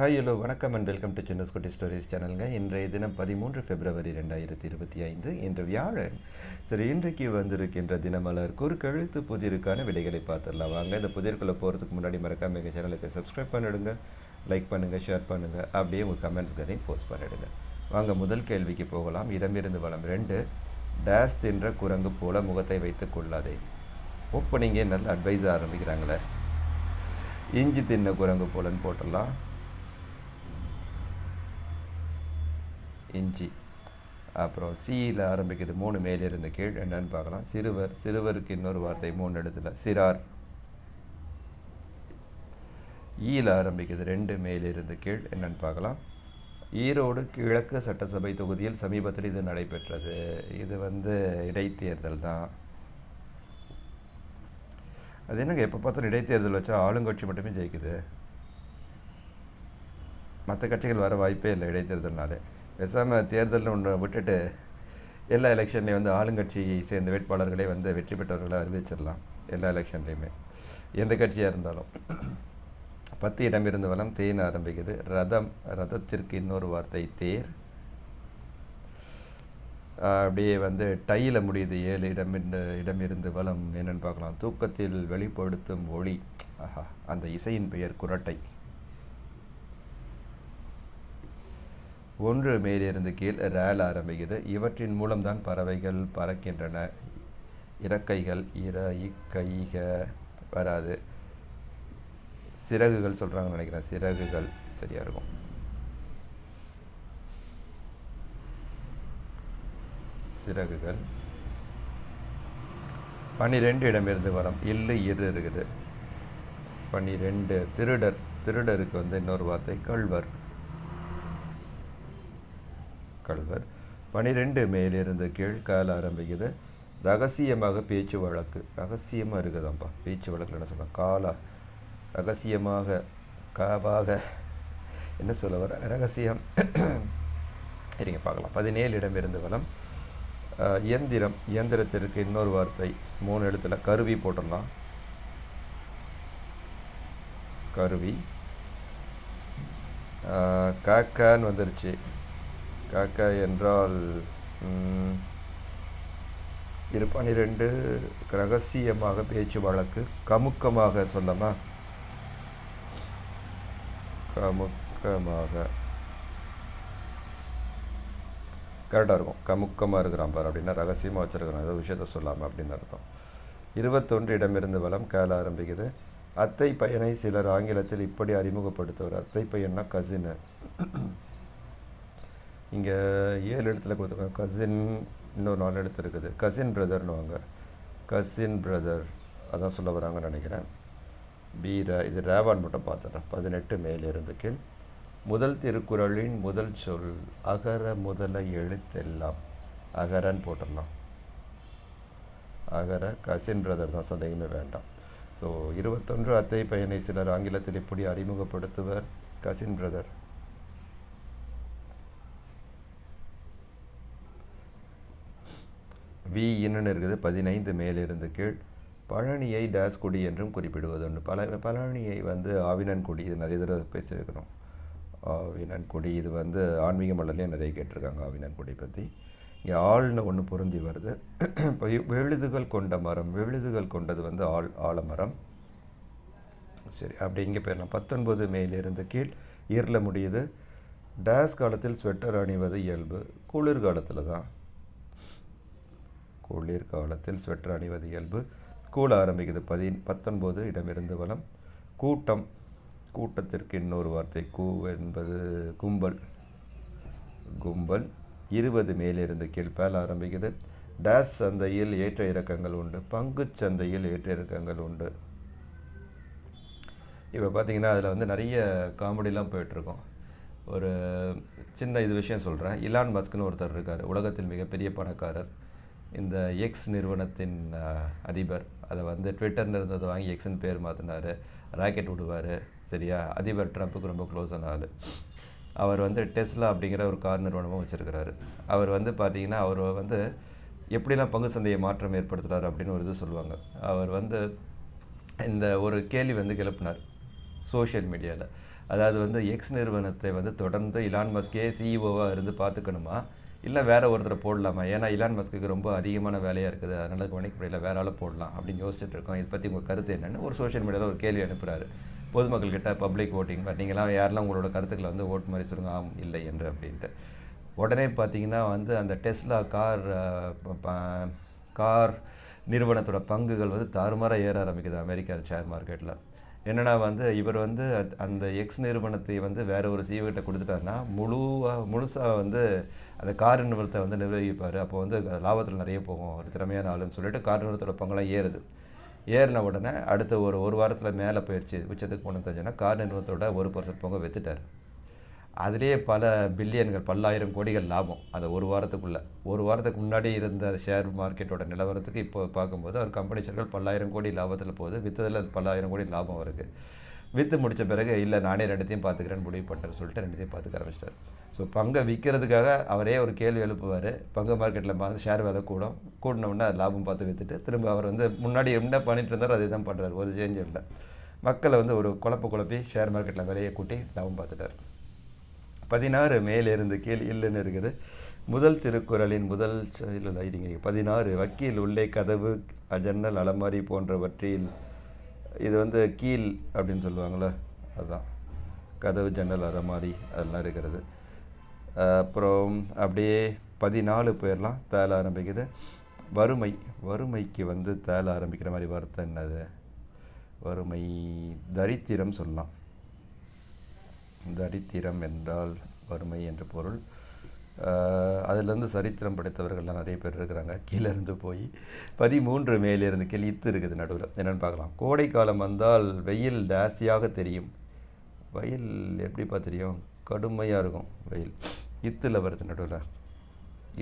Hi hello வணக்கம் and welcome to சின்ன குட்டி ஸ்டோரிஸ் சேனலுங்க இன்றைய தினம் பதிமூன்று பிப்ரவரி ரெண்டாயிரத்தி இருபத்தி ஐந்து இன்று வியாழன். சரி இன்றைக்கு வந்திருக்கின்ற தினமலர் குறுக்கெழுத்து புதிருக்கான விடைகளை பார்த்துடலாம். வாங்க இந்த புதிர்க்குள்ளே போகிறதுக்கு முன்னாடி மறக்காம எங்கள் சேனலுக்கு சப்ஸ்கிரைப் பண்ணிடுங்க லைக் பண்ணுங்கள் ஷேர் பண்ணுங்கள் அப்படியே உங்கள் கமெண்ட்ஸ்களையும் போஸ்ட் பண்ணிவிடுங்க வாங்க முதல் கேள்விக்கு போகலாம். இடமிருந்து வளம் ரெண்டு டேஸ் தின்ற குரங்கு போல முகத்தை வைத்துக் கொள்ளாதே. ஓப்பனிங்கே நல்ல அட்வைஸ் ஆரம்பிக்கிறாங்களே. இஞ்சி தின்ன குரங்கு போலன்னு போட்டுடலாம். இஞ்சி. அப்புறம் சியில் ஆரம்பிக்குது மூணு மேலிருந்து கீழ். என்னன்னு பார்க்கலாம். சிறுவர் சிறுவருக்கு இன்னொரு வார்த்தை மூணு இடத்துல. சிறார். ஈயில் ஆரம்பிக்குது ரெண்டு மேலிருந்து கீழ். என்னன்னு பார்க்கலாம். ஈரோடு கிழக்கு சட்டசபை தொகுதியில் சமீபத்தில் இது நடைபெற்றது. இது வந்து இடைத்தேர்தல் தான். அது என்னங்க எப்போ பார்த்தாலும் இடைத்தேர்தல் வச்சா ஆளுங்கட்சி மட்டுமே ஜெயிக்குது? மற்ற கட்சிகள் வர வாய்ப்பே இல்லை இடைத்தேர்தல்னாலே. பேசாமல் தேர்தல்னு ஒன்று விட்டுட்டு எல்லா எலெக்ஷன்லேயும் வந்து ஆளுங்கட்சியை சேர்ந்த வேட்பாளர்களே வந்து வெற்றி பெற்றவர்களை அறிவிச்சிடலாம் எல்லா எலெக்ஷன்லேயுமே. எந்த கட்சியாக இருந்தாலும். பத்து இடம் இருந்த வளம் தேன் ஆரம்பிக்குது. ரதம் ரதத்திற்கு இன்னொரு வார்த்தை தேர். அப்படியே வந்து டையில் முடியுது. ஏழு இடம் இடமிருந்து வளம் என்னென்னு பார்க்கலாம். தூக்கத்தில் வெளிப்படுத்தும் ஒளி. ஆஹா அந்த இசையின் பெயர் குரட்டை. ஒன்று மேலிருந்து கீழ் ரேல் ஆரம்பிக்குது. இவற்றின் மூலம்தான் பறவைகள் பறக்கின்றன. இறக்கைகள் இற இக்கைக வராது. சிறகுகள் சொல்கிறாங்கன்னு நினைக்கிறேன். சிறகுகள் சரியாக இருக்கும். சிறகுகள். பன்னிரெண்டு இடமிருந்து வரம். இல்லு இரு இருக்குது. பன்னிரெண்டு திருடர் திருடருக்கு வந்து இன்னொரு வார்த்தை கள்வர். கள்வர் பனிரெண்டு மேலிருந்து கீழ்கால ஆரம்பிக்குது. ரகசியமாக பேச்சு வழக்கு. ரகசியமாக இருக்குதாம்ப்பா? பேச்சு வழக்கில் என்ன சொல்கிறேன் காலா. ரகசியமாக காவாக. என்ன சொல்ல வர? ரகசியம். சரிங்க பார்க்கலாம். பதினேழு இடம் இருந்து வளம் இயந்திரம். இயந்திரத்திற்கு இன்னொரு வார்த்தை. மூணு இடத்துல கருவி போட்டுடலாம். கருவி. காக்கான்னு வந்துருச்சு. காக்கா என்றால் இரு பனிரெண்டு ரகசியமாக பேச்சு வழக்கு கமுக்கமாக சொல்லமா? கமுக்கமாக. கரெக்டாக இருக்கும். கமுக்கமாக இருக்கிறான் பார் அப்படின்னா ரகசியமாக வச்சுருக்கிறான். ஏதோ விஷயத்த சொல்லாமல் அப்படின்னு அர்த்தம். இருபத்தொன்று இடமிருந்து வளம் கேள ஆரம்பிக்குது. அத்தை பையனை சிலர் ஆங்கிலத்தில் இப்படி அறிமுகப்படுத்துவார். அத்தை பையன்னா கசினு இங்கே ஏழு இடத்துல கொடுத்துருக்காங்க. கசின் இன்னொரு நாலு இடத்து இருக்குது. கசின் பிரதர்னுவாங்க கசின் பிரதர் அதான் சொல்ல வராங்கன்னு நினைக்கிறேன். பீரா இது ரேவான் மட்டும் பார்த்துட்றேன். பதினெட்டு மேலிருந்து கீழ். முதல் திருக்குறளின் முதல் சொல் அகர முதல எழுத்தெல்லாம். அகரன்னு போட்டுடலாம். அகர கசின் பிரதர் தான். சந்தேகமே வேண்டாம். ஸோ இருபத்தொன்று அத்தை பையனை சிலர் ஆங்கிலத்தில் இப்படி அறிமுகப்படுத்துவர்? கசின் பிரதர் வி இன்னுன்னு இருக்குது பதினைந்து மேலிருந்து கீழ். பழனியை டேஸ் குடி என்றும் குறிப்பிடுவதுண்டு. பல பழனியை வந்து ஆவினன்குடி இது நிறைய தடவை பேசியிருக்கிறோம். ஆவினன்குடி இது வந்து ஆன்மீக மலர்லேயே நிறைய கேட்டிருக்காங்க ஆவினன்குடி பற்றி இங்கே ஆள்னு ஒன்று பொருந்தி வருது. இப்போ விழுதுகள் கொண்ட மரம் விழுதுகள் கொண்டது வந்து ஆள் ஆலமரம். சரி அப்படி இங்கே போயிடலாம். பத்தொன்பது மேலிருந்து கீழ் ஈரில் முடியுது. டேஸ் காலத்தில் ஸ்வெட்டர் அணிவது இயல்பு. குளிர்காலத்தில் தான். குளிர் காலத்தில் ஸ்வெட்டர் அணிவது இயல்பு. கூல ஆரம்பிக்குது பதி பத்தொன்பது இடமிருந்து வளம் கூட்டம் கூட்டத்திற்கு இன்னொரு வார்த்தை கூ என்பது கும்பல். கும்பல் இருபது மேலிருந்து கீழ்பேல் ஆரம்பிக்குது. டேஸ் சந்தையில் ஏற்ற இறக்கங்கள் உண்டு. பங்கு சந்தையில் ஏற்ற இறக்கங்கள் உண்டு. இப்போ பார்த்தீங்கன்னா அதில் வந்து நிறைய காமெடிலாம் போயிட்டுருக்கோம். ஒரு சின்ன இது விஷயம் சொல்கிறேன் இலான் மஸ்க்னு ஒருத்தர் இருக்கார். உலகத்தில் மிகப்பெரிய பணக்காரர். இந்த எக்ஸ் நிறுவனத்தின் அதிபர். அதை வந்து ட்விட்டர்னு இருந்ததை வாங்கி எக்ஸ்னு பேர் மாற்றினார் ராக்கெட் விடுவார் சரியா? அதிபர் ட்ரம்ப்புக்கு ரொம்ப க்ளோஸான ஆள். அவர் வந்து டெஸ்லா அப்படிங்கிற ஒரு கார் நிறுவனமும் வச்சுருக்கிறாரு. அவர் வந்து பார்த்திங்கன்னா அவர் வந்து எப்படிலாம் பங்கு சந்தையை மாற்றம் ஏற்படுத்துகிறார் அப்படின்னு ஒரு இது சொல்லுவாங்க. அவர் வந்து இந்த ஒரு கேள்வி வந்து கிளப்பினார் சோஷியல் மீடியாவில் அதாவது வந்து எக்ஸ் நிறுவனத்தை வந்து தொடர்ந்து இலான் மஸ்கே சிஇஓவாக இருந்து பார்த்துக்கணுமா இல்லை வேற ஒருத்தரை போடலாமா? ஏன்னா இலான் மஸ்க்கு ரொம்ப அதிகமான வேலையாக இருக்குது. அதனால் கவனிக்க முடியல. வேற ஆள் போடலாம் அப்படின்னு யோசிச்சுட்டு இருக்கோம். இதை பற்றி உங்கள் கருத்து என்னென்னு ஒரு சோஷியல் மீடியாவில் ஒரு கேள்வி அனுப்புகிறாரு பொதுமக்கள்கிட்ட பப்ளிக் ஓட்டிங் நீங்களாம் யாரெல்லாம் உங்களோட கருத்துக்களை வந்து ஓட்டு மாதிரி சொல்லுங்க. ஆம் இல்லை என்று அப்படின்ட்டு. உடனே பார்த்தீங்கன்னா வந்து அந்த டெஸ்லா கார் கார் நிறுவனத்தோட பங்குகள் வந்து தாறுமாறாக ஏற ஆரம்பிக்குது அமெரிக்கா ஷேர் மார்க்கெட்டில் என்னென்னா வந்து இவர் வந்து அந்த எக்ஸ் நிறுவனத்தை வந்து வேறு ஒரு CEO கிட்ட கொடுத்துட்டாருன்னா முழுவாக முழுசாக வந்து அந்த கார் நிறுவனத்தை வந்து நிர்வகிப்பார். அப்போ வந்து லாபத்தில் நிறைய போகும். ஒரு திறமையான ஆளுன்னு சொல்லிட்டு கார் நிறுவனத்தோட பங்கெல்லாம் ஏறுது. ஏறின உடனே அடுத்த ஒரு ஒரு வாரத்தில் மேலே போயிடுச்சு உச்சத்துக்கு போன தெரிஞ்சுன்னா கார் நிறுவனத்தோட ஒரு பர்சன்ட் பங்கு வித்துட்டார். அதிலேயே பல பில்லியன்கள் பல்லாயிரம் கோடிகள் லாபம். அதை ஒரு வாரத்துக்குள்ளே. ஒரு வாரத்துக்கு முன்னாடி இருந்த ஷேர் மார்க்கெட்டோட நிலவரத்துக்கு இப்போ பார்க்கும்போது அவர் கம்பெனி ஷேர்கள் பல்லாயிரம் கோடி லாபத்தில் போகுது. விற்றதில் பல்லாயிரம் கோடி லாபம் வருது. விற்று முடித்த பிறகு இல்லை நானே ரெண்டுத்தையும் பார்த்துக்கிறேன்னு முடிவு பண்ணுறேன்னு சொல்லிட்டு ரெண்டுத்தையும் பார்த்துக்க ஆரம்பிச்சிட்டார். ஸோ பங்கை விற்கிறதுக்காக அவரே ஒரு கேள்வி எழுப்புவார். பங்கு மார்க்கெட்டில் பார்த்து ஷேர் விலை கூடும். கூடின அது லாபம் பார்த்து விற்றுட்டு திரும்ப அவர் வந்து முன்னாடி என்ன பண்ணிட்டு இருந்தாரோ அதே தான் பண்ணுறாரு ஒரு சேஞ்ச் இல்லை. மக்களை வந்து ஒரு குழப்ப குழப்பி ஷேர் மார்க்கெட்டில் விலையை கூட்டி லாபம் பார்த்துட்டார் பதினாறு மேலிருந்து கீழ் இல்லைன்னு இருக்குது. முதல் திருக்குறளின் முதல் இல்லை லைடிங்க பதினாறு வக்கீல் உள்ளே கதவு ஜன்னல் அலமாரி போன்றவற்றில் இது வந்து கீழ் அப்படின்னு சொல்லுவாங்கள்ல அதுதான் கதவு ஜன்னல் அற மாதிரி அதெல்லாம் இருக்கிறது. அப்புறம் அப்படியே பதினாலு பேர்லாம் தேல ஆரம்பிக்குது. வறுமை வறுமைக்கு வந்து தேல ஆரம்பிக்கிற மாதிரி வார்த்தை என்னது? வறுமை தரித்திரம் சொல்லலாம். தரித்திரம் என்றால் வறுமை என்ற பொருள். அதுலேருந்து சரித்திரம் படைத்தவர்கள்லாம் நிறைய பேர் இருக்கிறாங்க. கீழே இருந்து போய் பதிமூன்று மேலேருந்து கீழே இத்து இருக்குது நடுவில். என்னென்னு பார்க்கலாம். கோடை காலம் வந்தால் வெயில் ஜாஸ்தியாக தெரியும். வெயில் எப்படிப்பா தெரியும்? கடுமையாக இருக்கும் வெயில். இத்தில் வருது நடுவில்.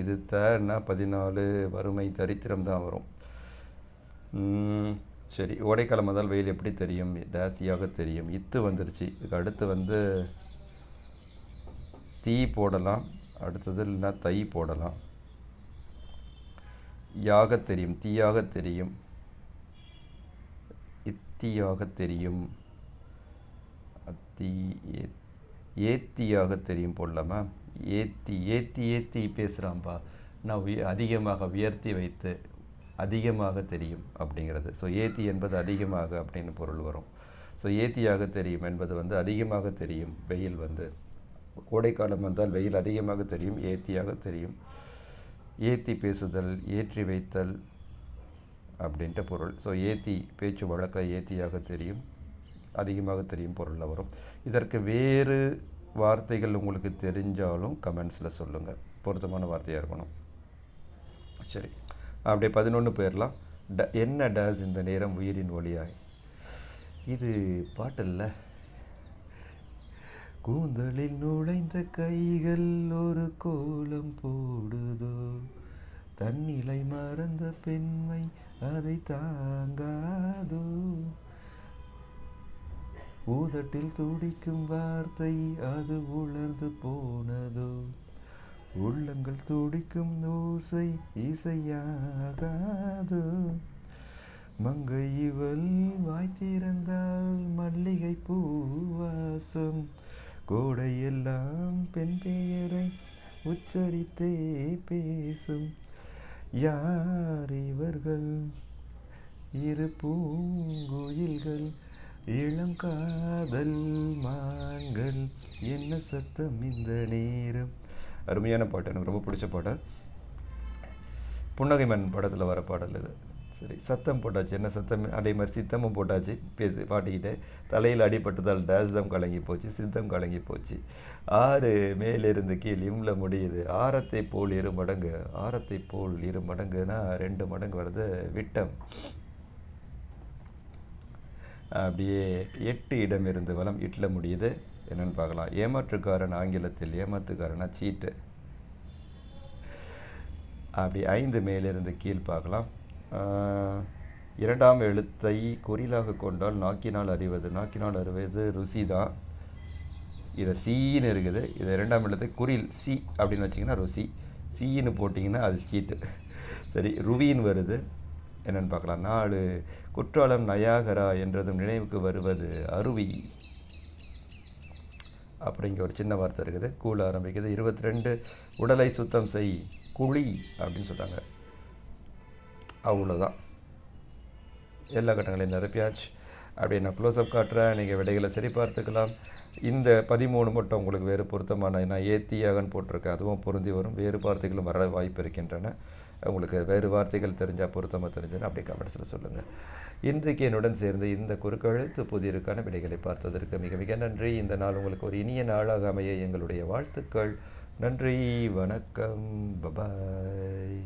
இது தேன்னா பதினாலு வறுமை தரித்திரம் தான் வரும். சரி. கோடைக்காலம் வந்தால் வெயில் எப்படி தெரியும்? ஜாஸ்தியாக தெரியும். இத்து வந்துருச்சு. இதுக்கு அடுத்து வந்து தீ போடலாம். அடுத்தது இல்லைன்னா தை போடலாம். யாக தெரியும் தீயாக தெரியும். இத்தியாக தெரியும். அத்தி ஏத்தியாக தெரியும் போடலாமா? ஏத்தி ஏத்தி ஏத்தி பேசுகிறான்பா நான் அதிகமாக உயர்த்தி வைத்து அதிகமாக தெரியும் அப்படிங்கிறது. ஸோ ஏத்தி என்பது அதிகமாக அப்படின்னு பொருள் வரும். ஸோ ஏத்தியாக தெரியும் என்பது வந்து அதிகமாக தெரியும். வெயில் வந்து. கோடைக்காலம் வந்தால் வெயில் அதிகமாக தெரியும் ஏத்தியாக தெரியும். ஏத்தி பேசுதல் ஏற்றி வைத்தல் அப்படின்ட்டு பொருள். ஸோ ஏத்தி பேச்சு வழக்க ஏத்தியாக தெரியும் அதிகமாக தெரியும் பொருளில் வரும். இதற்கு வேறு வார்த்தைகள் உங்களுக்கு தெரிஞ்சாலும் கமெண்ட்ஸில் சொல்லுங்கள் பொருத்தமான வார்த்தையாக இருக்கணும். சரி அப்படியே பதினொன்று போயிடலாம் ட என்ன டேஸ் இந்த நேரம் உயிரின் ஒளியாய்? இது பாட்டில்ல கூந்தலில் நுழைந்த கைகள் ஒரு கோலம் போடுதோ? தன்னிலை மறந்த பெண்மை அதை தாங்காதோ? ஊதட்டில் துடிக்கும் வார்த்தை அது உலர்ந்து போனதோ? உள்ளங்கள் துடிக்கும் ஓசை இசையாகாதோ? மங்கை இவள் வாய் மல்லிகை பூவாசம் கோடையெல்லாம் பெண் பெயரை உச்சரித்தே பேசும் யார் இவர்கள்? இரு பூங்குயில்கள் இளம் காதல் மான்கள். என்ன சத்தம் இந்த நேரம்? அருமையான பாட்டு. எனக்கு ரொம்ப பிடிச்ச பாட்டு புன்னகை மன் படத்தில் வர பாடல் இது. சரி சத்தம் போட்டாச்சு. என்ன சத்தம்? அதே மாதிரி சித்தமும் போட்டாச்சு. பேசி பாட்டிக்கிட்டு. தலையில் அடிபட்டதால் டேஸ்தம் கலங்கி போச்சு சித்தம் கலங்கி போச்சு. ஆறு மேலிருந்து கீழ் இம்ல முடியுது. ஆரத்தை போல் இரு மடங்கு. ஆரத்தை போல் இரு மடங்குனா ரெண்டு மடங்கு வருது விட்டம். அப்படியே எட்டு இடம் இருந்து வளம் இட்டில் முடியுது. என்னென்னு பார்க்கலாம். ஏமாற்றுக்காரன் ஆங்கிலத்தில் ஏமாத்துக்காரனா சீட்டு. அப்படி ஐந்து மேலிருந்து கீழ் பார்க்கலாம். இரண்டாம் எழுத்தை குறிலாக கொண்டால் நாக்கினால் அறிவது நாக்கினால் அறிவது ருசி தான். இதை சீன்னு இருக்குது. இதை இரண்டாம் எழுத்தை குறில் சி அப்படின்னு வச்சிங்கன்னா ருசி. சீன்னு போட்டிங்கன்னா அது சீட்டு. சரி ருவின்னு வருது. என்னென்னு பார்க்கலாம். நாலு குற்றாலம் நயாகரா என்றதும் நினைவுக்கு வருவது அருவி. அப்படிங்கிற ஒரு சின்ன வார்த்தை இருக்குது. கூழ ஆரம்பிக்குது. இருபத்தி ரெண்டு உடலை சுத்தம் செய் குழி அப்படின்னு சொல்கிறாங்க அவ்வளோதான் எல்லா கட்டங்களையும் நிரப்பியாச்சு. அப்படியே நான் க்ளோஸ்அப் காட்டுறேன். நீங்கள் விடைகளை சரி பார்த்துக்கலாம். இந்த பதிமூணு மட்டும் உங்களுக்கு வேறு பொருத்தமான நான் ஏத்தியாகன்னு போட்டிருக்கேன். அதுவும் பொருந்தி வரும். வேறு வார்த்தைகளும் வர வாய்ப்பு இருக்கின்றன. உங்களுக்கு வேறு வார்த்தைகள் தெரிஞ்சால் பொருத்தமாக தெரிஞ்சுன்னா அப்படியே கமெண்ட்ஸில் சொல்லுங்கள் இன்றைக்கு என்னுடன் சேர்ந்து இந்த குறுக்கெழுத்து புதிருக்கான விடைகளை பார்த்ததற்கு மிக மிக நன்றி. இந்த நாள் உங்களுக்கு ஒரு இனிய நாளாக அமைய எங்களுடைய வாழ்த்துக்கள். நன்றி. வணக்கம். பபாய்